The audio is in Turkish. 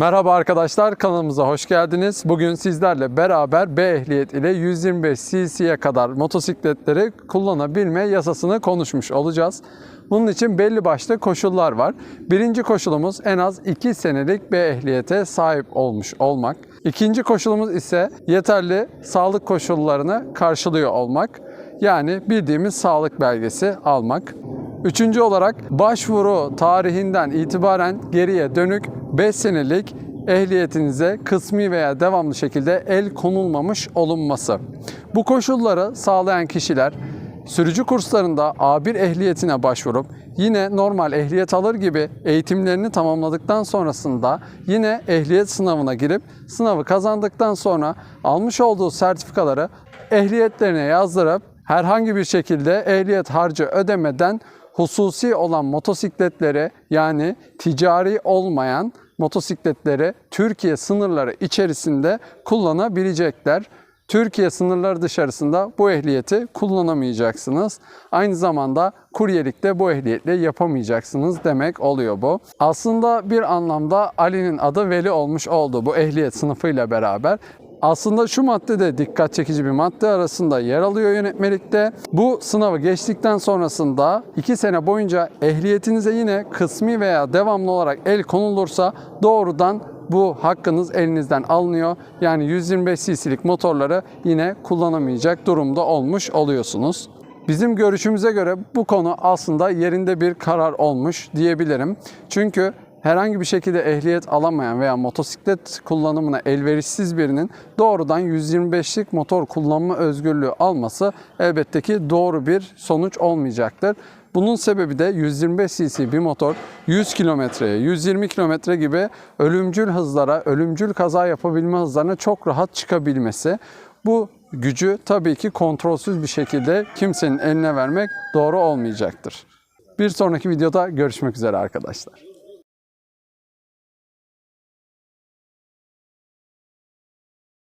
Merhaba arkadaşlar kanalımıza hoş geldiniz. Bugün sizlerle beraber B ehliyet ile 125 cc'ye kadar motosikletleri kullanabilme yasasını konuşmuş olacağız. Bunun için belli başlı koşullar var. Birinci koşulumuz en az 2 senelik B ehliyete sahip olmuş olmak. İkinci koşulumuz ise yeterli sağlık koşullarını karşılıyor olmak. Yani bildiğimiz sağlık belgesi almak. Üçüncü olarak başvuru tarihinden itibaren geriye dönük 5 senelik ehliyetinize kısmi veya devamlı şekilde el konulmamış olunması. Bu koşulları sağlayan kişiler sürücü kurslarında A1 ehliyetine başvurup yine normal ehliyet alır gibi eğitimlerini tamamladıktan sonrasında yine ehliyet sınavına girip sınavı kazandıktan sonra almış olduğu sertifikaları ehliyetlerine yazdırıp herhangi bir şekilde ehliyet harcı ödemeden hususi olan motosikletleri yani ticari olmayan motosikletleri Türkiye sınırları içerisinde kullanabilecekler. Türkiye sınırları dışarısında bu ehliyeti kullanamayacaksınız. Aynı zamanda kuryelikte bu ehliyetle yapamayacaksınız demek oluyor bu. Aslında bir anlamda Ali'nin adı Veli olmuş oldu bu ehliyet sınıfıyla beraber. Aslında şu madde de dikkat çekici bir madde arasında yer alıyor yönetmelikte. Bu sınavı geçtikten sonrasında 2 sene boyunca ehliyetinize yine kısmi veya devamlı olarak el konulursa doğrudan bu hakkınız elinizden alınıyor. Yani 125 cc'lik motorları yine kullanamayacak durumda olmuş oluyorsunuz. Bizim görüşümüze göre bu konu aslında yerinde bir karar olmuş diyebilirim. Çünkü herhangi bir şekilde ehliyet alamayan veya motosiklet kullanımına elverişsiz birinin doğrudan 125'lik motor kullanma özgürlüğü alması elbette ki doğru bir sonuç olmayacaktır. Bunun sebebi de 125 cc bir motor 100 kilometreye, 120 kilometre gibi ölümcül hızlara, ölümcül kaza yapabilme hızlarına çok rahat çıkabilmesi. Bu gücü tabii ki kontrolsüz bir şekilde kimsenin eline vermek doğru olmayacaktır. Bir sonraki videoda görüşmek üzere arkadaşlar.